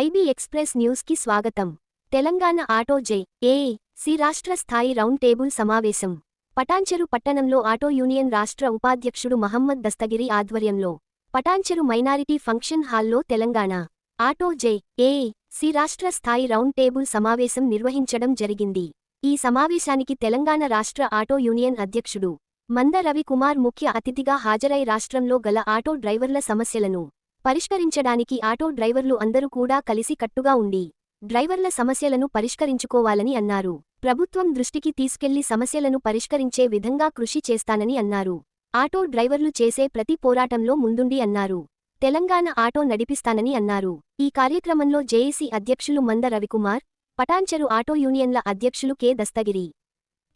IB express న్యూస్కి స్వాగతం. Telangana auto జై ఏ సి రాష్ట్ర స్థాయి రౌండ్ టేబుల్ సమావేశం. పటాన్చెరు పట్టణంలో ఆటో యూనియన్ రాష్ట్ర ఉపాధ్యక్షుడు మహమ్మద్ దస్తగిరి ఆధ్వర్యంలో పటాన్చెరు మైనారిటీ ఫంక్షన్ హాల్లో తెలంగాణ ఆటో జై ఏ సి రాష్ట్ర స్థాయి రౌండ్ టేబుల్ సమావేశం నిర్వహించడం జరిగింది. ఈ సమావేశానికి తెలంగాణ రాష్ట్ర ఆటో యూనియన్ అధ్యక్షుడు మంద రవికుమార్ ముఖ్య అతిథిగా హాజరై రాష్ట్రంలో గల ఆటో డ్రైవర్ల సమస్యలను పరిష్కరించడానికి ఆటో డ్రైవర్లు అందరూ కూడా కలిసి కట్టుగా ఉండి డ్రైవర్ల సమస్యలను పరిష్కరించుకోవాలని అన్నారు. ప్రభుత్వం దృష్టికి తీసుకెళ్ళి సమస్యలను పరిష్కరించే విధంగా కృషి చేస్తానని అన్నారు. ఆటో డ్రైవర్లు చేసే ప్రతి పోరాటంలో ముందుండి అన్నారు. తెలంగాణ ఆటో నడిపిస్తానని అన్నారు. ఈ కార్యక్రమంలో జేఏసీ అధ్యక్షులు మంద రవికుమార్ పటాన్చెరు ఆటో యూనియన్ల అధ్యక్షులు కె దస్తగిరి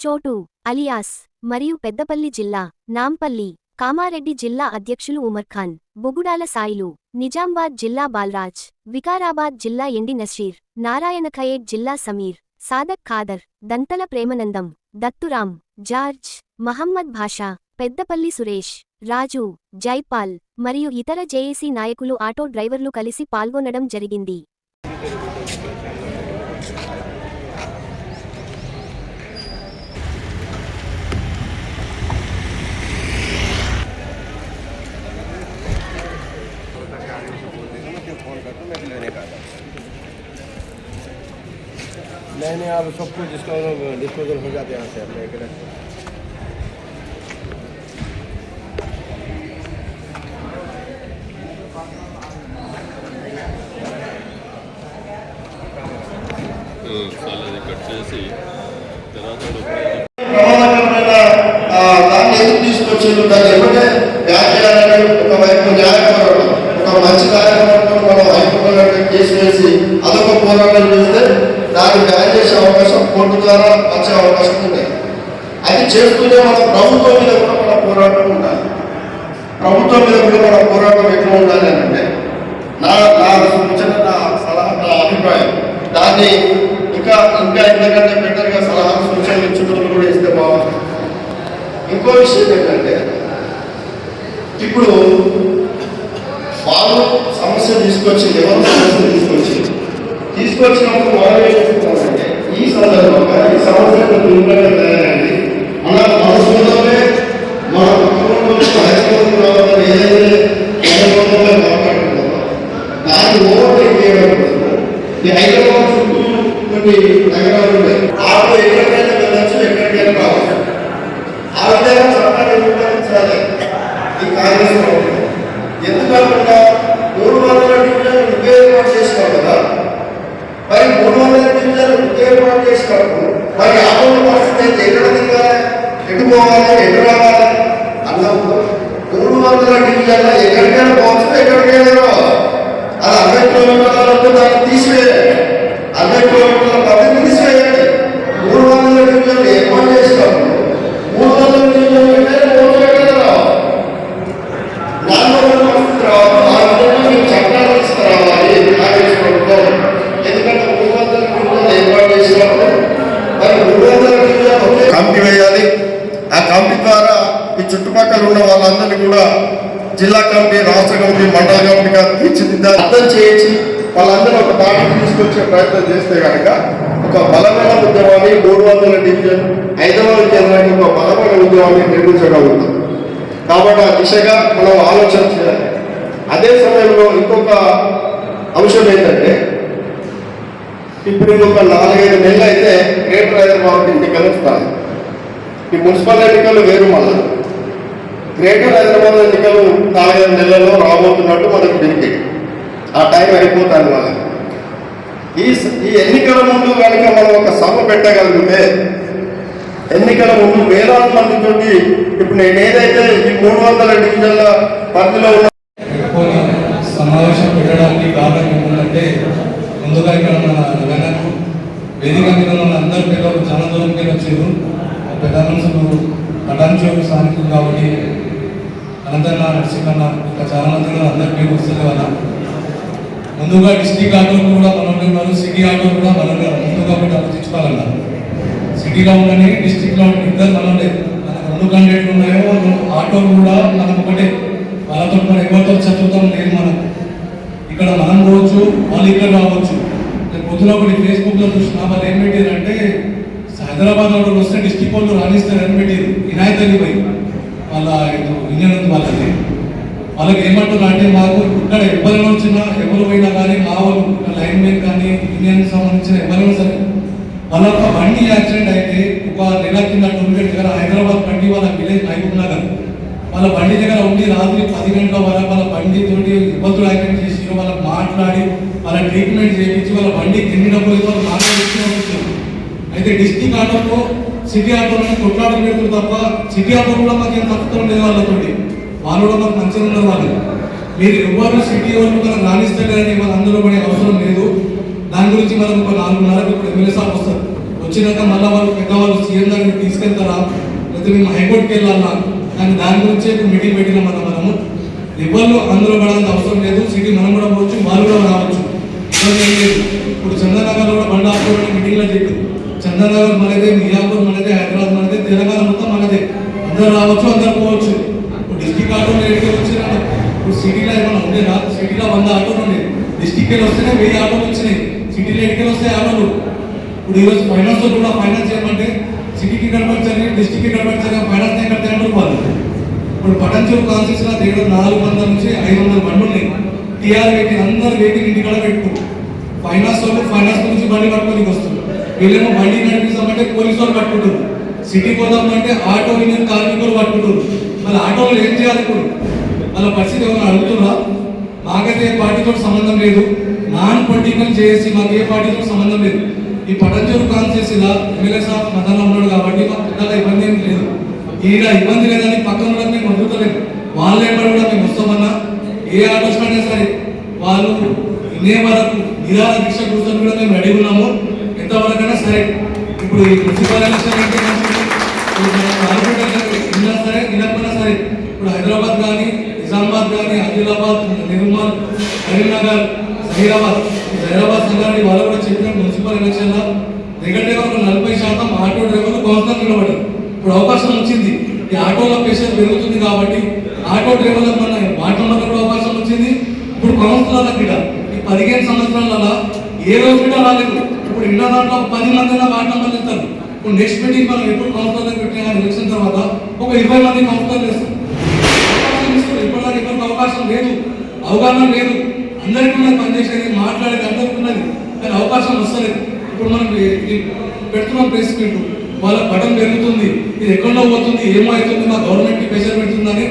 చోటు అలియాస్ మరియు పెద్దపల్లి జిల్లా నాంపల్లి కామారెడ్డి జిల్లా అధ్యక్షులు ఉమర్ఖాన్ బొగుడాల సాయిలు నిజామాబాద్ జిల్లా బాల్రాజ్ వికారాబాద్ జిల్లా ఎండి నషీర్ నారాయణఖయేడ్ జిల్లా సమీర్ సాదక్ ఖాదర్ దంతల ప్రేమనందం దత్తురాం జార్జ్ మహమ్మద్ భాషా పెద్దపల్లి సురేష్ రాజు జైపాల్ మరియు ఇతర జేఏసీ నాయకులు ఆటో డ్రైవర్లు కలిసి పాల్గొనడం జరిగింది. नहीं नहीं आप सब कुछ डिस्काउंट डिस्पोजल हो जाते हैं यहाँ से अपने एक చాలా కట్ చేసి తర్వాత ప్రమాదకరమైన మన ఎట్లా ఉండాలి అని అంటే నా నా సూచన నా సలహా నా అభిప్రాయం. దాన్ని ఇంకా ఇంకా ఎంతకంటే బెటర్గా సలహా సూచనలు ఇచ్చుకుంటూ కూడా ఇస్తే బాగుంటుంది. ఇంకో విషయం ఏంటంటే ఇప్పుడు వాళ్ళు సమస్య తీసుకొచ్చింది ఎవరు సమస్య తీసుకొచ్చి తీసుకొచ్చినప్పుడు వాళ్ళు ఏం చెప్తున్నారంటే ఈ సందర్భంగా ఈ సమస్యను దూరంగా తయారైంది మన మనసులోనే మన కుటుంబంలో హైస్కూల్ ఏదైతే హైదరాబాద్లో మాట్లాడుకుంటాము దాన్ని ఓవర్ చేయడం ఈ హైదరాబాద్ చుట్టూ కొన్ని నగరాలు ఉన్నాయి ఆటో ఎక్కడికైనా వెళ్ళచ్చు ఎక్కడికైనా రావచ్చు ఆ విధంగా చట్టాన్ని రూపొందించాలి ఈ కాంగ్రెస్ ప్రభుత్వం ఎందుకంటే మూడు వందల డివిజన్ నువ్వే ఏర్పాటు కదా మరి మూడు వందల డివిజన్ నువ్వే చేసినప్పుడు మరి ఆటోల పరిస్థితి అయితే ఎక్కడ దిగాలి ఎటు పోవాలి ఎటు రావాలి అన్నప్పుడు మూడు వందల డివిజన్లో ఎక్కడికైనా పోవచ్చు ఎక్కడికైనా రావాలి అది అరవై కిలోమీటర్ల వరకు దాన్ని తీసివేయాలి అరవై కిలోమీటర్ల పరిధి తీసివేయాలి మూడు వందల డివిజన్లు ఏర్పాటు చేసినప్పుడు మూడు వందల డివిజన్లు అంటే మూడు ఎక్కడ రావాలి నాలుగు వందల పరిస్థితి రావాలి ఆ విధంగా మీరు చట్టాలు తీసుకురావాలి కాంగ్రెస్ ప్రభుత్వం ఎందుకంటే మూడు వందల డివిజన్లు ఏర్పాటు చేసినప్పుడు మరి మూడు వందల డివిజన్లు ఒకే కమిటీ వేయాలి ఆ కమిటీ ద్వారా ఈ చుట్టుపక్కల ఉన్న వాళ్ళందరినీ కూడా జిల్లా కమిటీ రాష్ట్ర కమిటీ మండల కమిటీగా తీర్చిదిద్దాలి. అర్థం చేయించి వాళ్ళందరూ ఒక పాఠం తీసుకొచ్చే ప్రయత్నం చేస్తే కనుక ఒక బలమైన ఉద్యమాన్ని మూడు వందల డివిజన్ హైదరాబాద్ కేంద్రానికి ఒక బలమైన ఉద్యమాన్ని నిర్మించగలుగుతాం కాబట్టి ఆ దిశగా మనం ఆలోచన చేయాలి. అదే సమయంలో ఇంకొక అంశం ఏంటంటే ఇప్పుడు ఒక నాలుగైదు నెలలు అయితే గ్రేటర్ హైదరాబాద్ ఎన్నికలు వస్తాయి ఈ మున్సిపల్ ఎన్నికలు వేరు మళ్ళీ. గ్రేటర్ హైదరాబాద్ ఎన్నికలు నాలుగైదు నెలల్లో రాబోతున్నట్టు మనకు తెలిపి ఆ టైం అయిపోతాను మనం ఈ ఈ ఎన్నికల ముందు కనుక మనం ఒక సభ పెట్టగలిగితే ఎన్నికల ముందు వేలాది మందితోటి ఇప్పుడు నేను ఏదైతే ఈ మూడు వందల డివిజన్ల పరిధిలో ఉన్న సమావేశం పెట్టడానికి కారణం ఏంటంటే ముందుగా ఇక్కడ మన నగరకు వేదిక మీద ఉన్న అందరి పిల్లలు చాలా దూరంకి వచ్చారు ఆ పెద్ద మనుషులు పటాన్చోకు స్థానికులు కాబట్టి అనంతన్న నరసింహన్న ఇంకా చాలా మంది అందరి పేరు వస్తుంది కదా. ముందుగా డిస్టిక్ ఆటోలు కూడా మనోళ్ళు ఉన్నారు సిటీ ఆటోలు కూడా మనోళ్ళు ముందుగా కూడా ఆలోచించుకోవాలన్నారు సిటీలో ఉండని డిస్టిక్లో ఉండని ఇద్దరు మనం మనకు రెండు కండక్ట్లు ఉన్నాయో ఆటోలు కూడా మనకు ఒకటే. వాళ్ళతో మనం ఎవరితో చదువుతాం లేదు మనం ఇక్కడ మనం పోవచ్చు వాళ్ళు ఇక్కడ రావచ్చు. నేను పొద్దున ఒకటి ఫేస్బుక్లో చూసిన వాళ్ళు ఏం పెట్టారంటే హైదరాబాద్ వాళ్ళు వస్తే డిస్టిక్ వాళ్ళు రాణిస్తారని పెట్టారు వినాయక్ పోయి. వాళ్ళ ఇండియన్ ఉంది వాళ్ళది వాళ్ళకి ఏమంటున్నా అంటే మాకు ఇక్కడ ఎవరి వచ్చినా ఎవరు పోయినా కానీ మా వాళ్ళు లైన్ మెయిన్ కానీ ఇండియన్ సంబంధించిన ఎవరైనా సరే వాళ్ళ ఒక బండి యాక్సిడెంట్ అయితే ఒక నెల కింద టోల్గేట్ దగ్గర హైదరాబాద్ బండి వాళ్ళ విలేజ్ మహబూబ్ నగర్. వాళ్ళ బండి దగ్గర ఉండి రాత్రి పది గంటల వరకు వాళ్ళ బండి తోటి ఇబ్బందులు యాక్సిడెంట్ చేసి వాళ్ళకి మాట్లాడి వాళ్ళ ట్రీట్మెంట్ చేయించి వాళ్ళ బండి ఎన్ని డబ్బులు అయితే వాళ్ళు మాట్లాడి అయితే డిస్టిక్ ఆటోలో సిటీ ఆటోలో కొట్లాట పెడుతుంది తప్ప సిటీ ఆటో కూడా మాకు ఏం తప్పుతం లేదు వాళ్ళతోటి. వాళ్ళు కూడా మాకు మంచిగా ఉన్నారు వాళ్ళు మీరు ఎవ్వరు సిటీ వాళ్ళు మనకు కానీ మన అందులో పడే అవసరం లేదు. దాని గురించి మనం ఒక నాలుగున్నరకు ఇప్పుడు ఎమ్మెల్యే సార్ వస్తారు. వచ్చినాక మళ్ళీ వాళ్ళు పెద్దవాళ్ళు సీఎం దగ్గరికి తీసుకెళ్తారా? లేకపోతే మేము హైకోర్టుకి వెళ్ళాలా? కానీ దాని గురించి మీటింగ్ పెట్టినాం మనం మనము. ఎవరు అందులో పడాల్సిన అవసరం లేదు. సిటీ మనం కూడా పోవచ్చు వాళ్ళు కూడా రావచ్చు. ఇప్పుడు చంద్రనగర్ కూడా బండి మీటింగ్లో చెప్పింది చంద్రనగర్ మనదే మియాపూర్ మనదే హైదరాబాద్ మనదే తెలంగాణ మొత్తం మనదే అందరు రావచ్చు అందరు పోవచ్చు. ఇప్పుడు డిస్టిక్ ఆటో ఎక్కడికి వచ్చినా ఇప్పుడు సిటీలో ఏమైనా ఉండేనా సిటీలో వంద ఆటోలు ఉండేది డిస్టిక్ వెళ్ళి వస్తేనే వెయ్యి ఆటోలు వచ్చినాయి. సిటీలో ఎక్కడ వస్తాయి ఆటోలు? ఇప్పుడు ఈరోజు ఫైనాన్స్ కూడా ఫైనాన్స్ చేయమంటే సిటీకి కనపరచాలి డిస్టిక్కి కనపరచాలి ఫైనాన్స్ ఎక్కడ తేడా వాళ్ళు? ఇప్పుడు పటంచూరు కాన్స్టిట్యూషన్ దగ్గర నాలుగు వందల నుంచి ఐదు వందల బండ్లు ఉన్నాయి. టీఆర్ వెహికల్ అందరు వెహికల్ ఇంటికాడ పెట్టుకో ఫైనాన్స్ వాళ్ళు ఫైనాన్స్ నుంచి బండి పట్టుకొని వస్తుంది వీళ్ళేమో బండి నడిపిస్తామంటే పోలీసు వాళ్ళు పట్టుకుంటున్నారు. సిటీ పోదాం అంటే ఆటో యూనియన్ కార్మికులు పట్టుకుంటారు మళ్ళీ ఆటోలు ఏం చేయాలి ఇప్పుడు? వాళ్ళ పరిస్థితి ఏమైనా అడుగుతున్నా మాకైతే పార్టీతో సంబంధం లేదు. నాన్ పొలిటికల్ చేసి మాకు ఏ పార్టీతో సంబంధం లేదు. ఈ పటంచూరు కాన్స్టిట్యూన్సీలో ఎమ్మెల్యే సాబ్ మతంలో ఉన్నాడు కాబట్టి మాకు పెద్దగా ఇబ్బంది ఏం లేదు. ఈడ ఇబ్బంది లేదని పక్కన కూడా మేము వదులుతలేము. వాళ్ళ ఎంబడి కూడా మేము వస్తామన్నా ఏ ఆటో అయినా సరే వాళ్ళు ఇదే వరకు నిరాల దీక్ష కూర్చొని కూడా మేము రెడీ ఉన్నాము. ఎంతవరకైనా సరే. ఇప్పుడు ఈ మున్సిపల్ ఎలక్షన్ అంటే మంచిది. సరే సరే ఇప్పుడు హైదరాబాద్ కానీ నిజామాబాద్ కానీ ఆదిలాబాద్ నిర్మల్ కరీంనగర్ హైదరాబాద్ హైదరాబాద్ సంఘాన్ని వాళ్ళు కూడా చెప్పిన మున్సిపల్ ఎలక్షన్ దగ్గర దగ్గర ఒక నలభై శాతం ఆటో డ్రైవర్లు కౌన్సిలర్ నిలబడి ఇప్పుడు అవకాశం వచ్చింది ఈ ఆటోల ప్రెషర్ పెరుగుతుంది కాబట్టి ఆటో డ్రైవర్లకు మన మాట్లాడడానికి కూడా అవకాశం వచ్చింది ఇప్పుడు కౌన్సిలర్లకు కూడా ఈ పదిహేను సంవత్సరాల ఏ రోజు కూడా రాలేదు ఇప్పుడు ఇన్న దాంట్లో పది మంది వార్డు ఇప్పుడు నెక్స్ట్ మీటింగ్ మనం ఎప్పుడు కౌన్సిలర్ పెట్టాలని ఎలక్షన్ తర్వాత ఒక ఇరవై మంది కౌన్సిలర్ చేస్తాం ఇప్పటిదాకా ఎవరికి అవకాశం లేదు. అవగాహన లేదు. అందరికీ ఉన్నది పనిచేసేది మాట్లాడేది అందరికీ ఉన్నది. కానీ అవకాశం వస్తలేదు. ఇప్పుడు మనం పెడుతున్నాం ప్రెస్ మీట్ వాళ్ళ పటం పెరుగుతుంది. ఇది ఎక్కడో పోతుంది. ఏమవుతుంది మా గవర్నమెంట్కి ప్రెషర్ పెడుతుందని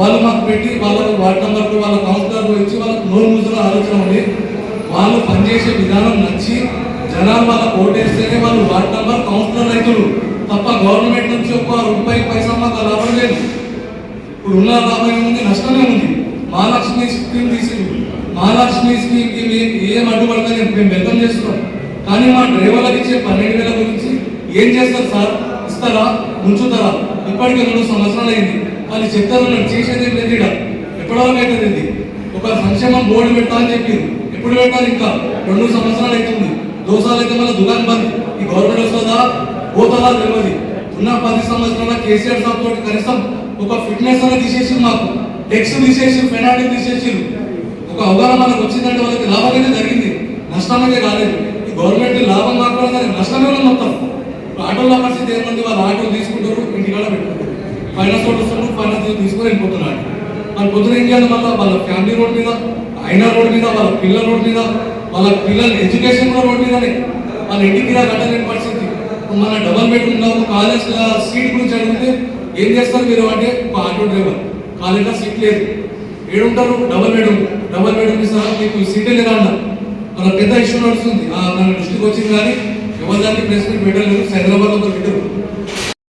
వాళ్ళు మాకు పెట్టి వాళ్ళ వార్డ్ నెంబర్కు వాళ్ళ కౌన్సిలర్కు ఇచ్చి వాళ్ళకి నోరు మూసిన ఆలోచన ఉంది. వాళ్ళు పనిచేసే విధానం నచ్చి జనాలు వాళ్ళ ఓటేస్తేనే వాళ్ళు వార్డ్ మెంబర్ కౌన్సిలర్ రైతులు. తప్ప గవర్నమెంట్ నుంచి ఒక రూపాయి పైసా మాకు లాభం లేదు. ఇప్పుడు ఉన్న లాభం ఏముంది నష్టమే ఉంది. మహాలక్ష్మి స్కీమ్ తీసింది. మహాలక్ష్మి స్కీమ్కి మేము ఏం అడ్డుపడతాయి మేము వ్యక్తం చేస్తున్నాం. కానీ మా డ్రైవర్లకు ఇచ్చే పన్నెండు వేల గురించి ఏం చేస్తారు సార్? ఇస్తారా? ఉంచుతారా ఇప్పటికే రెండు సంవత్సరాలు అయింది. వాళ్ళు చెప్తారు నాకు చేసేది లేదు ఇక్కడ. ఎప్పటి అవుతుంది ఇది ఒక సంక్షేమం బోర్డు పెడతా అని చెప్పింది ఎప్పుడు పెట్టాలి ఇంకా? రెండు సంవత్సరాలు అవుతుంది. దోసాలు అయితే మళ్ళీ దుకాణం బంద్ ఈ గవర్నమెంట్ వస్తుందా పోతుందా తెలియదు ఉన్న పది సంవత్సరాల కేసీఆర్ సాబ్ తోటి కనీసం ఒక ఫిట్నెస్ అనేది తీసేసి మాకు టెక్స్ తీసేసి పెనాల్టీ తీసేసి ఒక అవగాహన మనకు వచ్చిందంటే వాళ్ళకి లాభం అయితే జరిగింది నష్టం అయితే కాలేదు ఈ గవర్నమెంట్ లాభం కాకుండా సరే నష్టమే ఉంది మొత్తం ఆటోల పరిస్థితి ఏమంది వాళ్ళు ఆటోలు తీసుకుంటారు ఇంటికాడ పెట్టుకుంటారు ఫైనాన్స్ రోడ్ వస్తున్నారు ఫైనాన్స్ తీసుకొని వెళ్ళిపోతున్నారు వాళ్ళు పొద్దున ఏం చేయాలి మళ్ళీ వాళ్ళ ఫ్యామిలీ రోడ్ మీద అయినా రోడ్ మీద వాళ్ళ పిల్లల రోడ్ మీద వాళ్ళ పిల్లలు ఎడ్యుకేషన్ కూడా ఉండేదని మన వాళ్ళ ఇంటికి రా కట్టలేని పరిస్థితి. మన డబల్ బెడ్రూమ్లో కాలేజ్ సీట్ గురించి అడిగితే ఏం చేస్తారు మీరు అంటే ఒక ఆటో డ్రైవర్. కాలేజ్లో సీట్ లేదు. ఏడుంటారు? Double bedroom. Double bedroom sir మీకు సీటే లేదా అన్నారు మన పెద్ద ఇష్యూ నడుస్తుంది. ఆ, మన దృష్టికి వచ్చింది కానీ ఎవరి దానికి ప్లేస్మెంట్ పెట్టలేదు. హైదరాబాద్లో పెట్టారు.